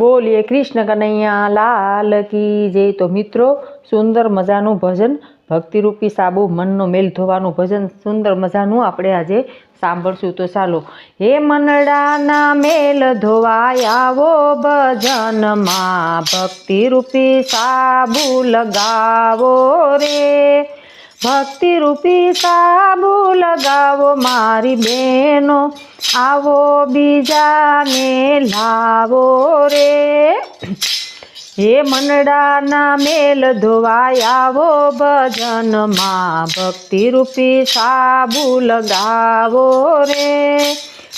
બોલીએ, કૃષ્ણ કનૈયા, લાલ કી જય. તો મિત્રો, સુંદર મજાનું ભજન, ભક્તિરૂપી સાબુ, મનનો મેલ ધોવાનું ભજન, સુંદર મજાનું આપણે આજે સાંભળશું. તો ચાલો, હે મનડાના મેલ ધોવાય આવો ભજનમાં, ભક્તિરૂપી સાબુ લગાવો રે. ભક્તિરૂપી સાબુ લગાવો મારી બેનો આવો બીજાને લાવો રે. હે મનડાના મેલ ધોવાય આવો ભજનમાં. ભક્તિરૂપી સાબુ લગાવો રે.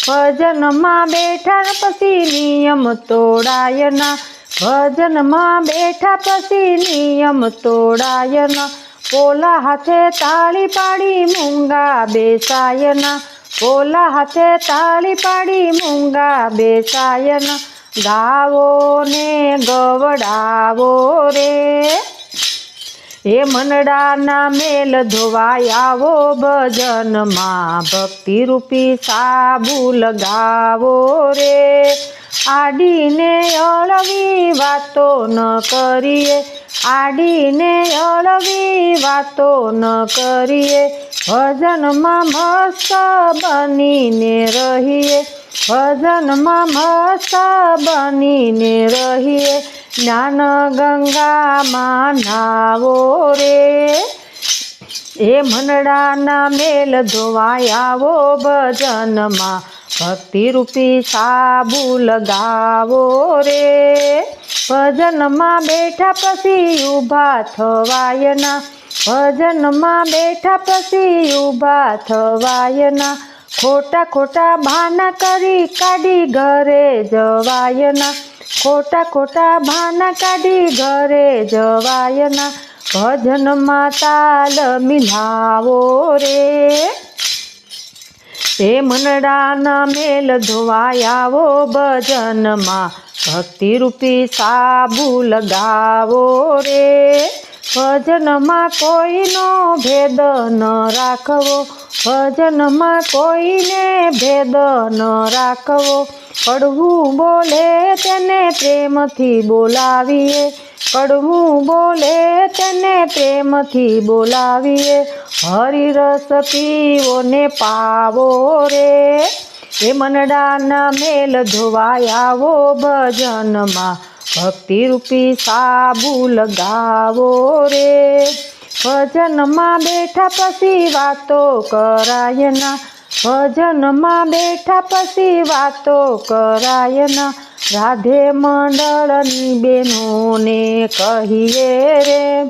ભજનમાં બેઠા પછી નિયમ તોડાય ના ભજનમાં બેઠા પછી નિયમ તોડાય ના પોલા હાથે તાળી પાડી મૂંગા બેસાયના. પોલા હાથે તાળી પાડી મૂંગા બેસાયના. ગાવો ને ગવડાવો રે. એ મનડાના મેલ ધોવાય આવો ભજનમાં ભક્તિરૂપી સાબુ લગાવો રે. આડીને અળવી વાતો ન કરીએ, આડીને અળવી વાતો ન કરીએ. ભજનમાં મસ્ત બનીને રહીએ, ભજનમાં મસ્ત બનીને રહીએ. જ્ઞાન ગંગામાં નાવો રે. એ મનડાના મેલ ધોવાય આવો ભજનમાં. ભક્તિરૂપી સાબુ લગાવો રે. ભજનમાં બેઠા પછી ઊભા થવાયના. ભજનમાં બેઠા પછી ઊભા થવાયના. ખોટા ખોટા ભાના કરી કાઢી ઘરે જવાયના. ખોટા ખોટા ભાના કાઢી ઘરે જવાયના. ભજનમાં તાલ મિલાવો રે. તે મનડાના મેલ ધોવાયાવો ભજનમાં ભક્તિરૂપી સાબુ લગાવો રે. ભજનમાં કોઈનો ભેદ ન રાખવો. ભજનમાં કોઈને ભેદ ન રાખવો. કડવું બોલે તેને પ્રેમથી બોલાવીએ. કડવું બોલે તેને પ્રેમથી બોલાવીએ. હરિરસ પીવો ને પાવો રે. એ મનડાના મેલ ધોવાય આવો ભજનમાં. ભક્તિરૂપી સાબુ લગાવો રે. ભજનમાં બેઠા પછી વાતો કરાય ના. ભજનમાં બેઠા પછી વાતો કરાય ના. રાધે મંડળની બહેનોને કહીએ રે.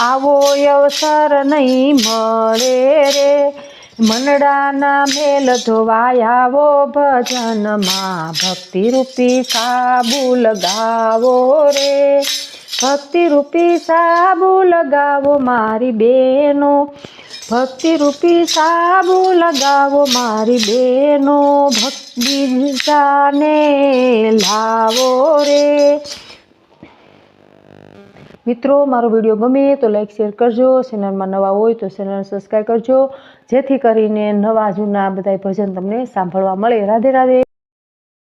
આવો અવસર નહીં મળે રે. મનડાના મેલ ધોવાયાવો, ભજનમાં ભક્તિરૂપી સાબુ લગાવો રે. ભક્તિરૂપી સાબુ લગાવો મારી બેનો. ભક્તિરૂપી સાબુ લગાવો મારી બેનો. ભક્તિને લાવો રે. મિત્રો, મારો વીડિયો ગમે તો લાઈક શેર કરજો. ચેનલમાં નવા હોય તો ચેનલ સબસ્ક્રાઈબ કરજો. જેથી કરીને નવા જૂના બધા ભજન તમને સાંભળવા મળે. રાધે રાધે.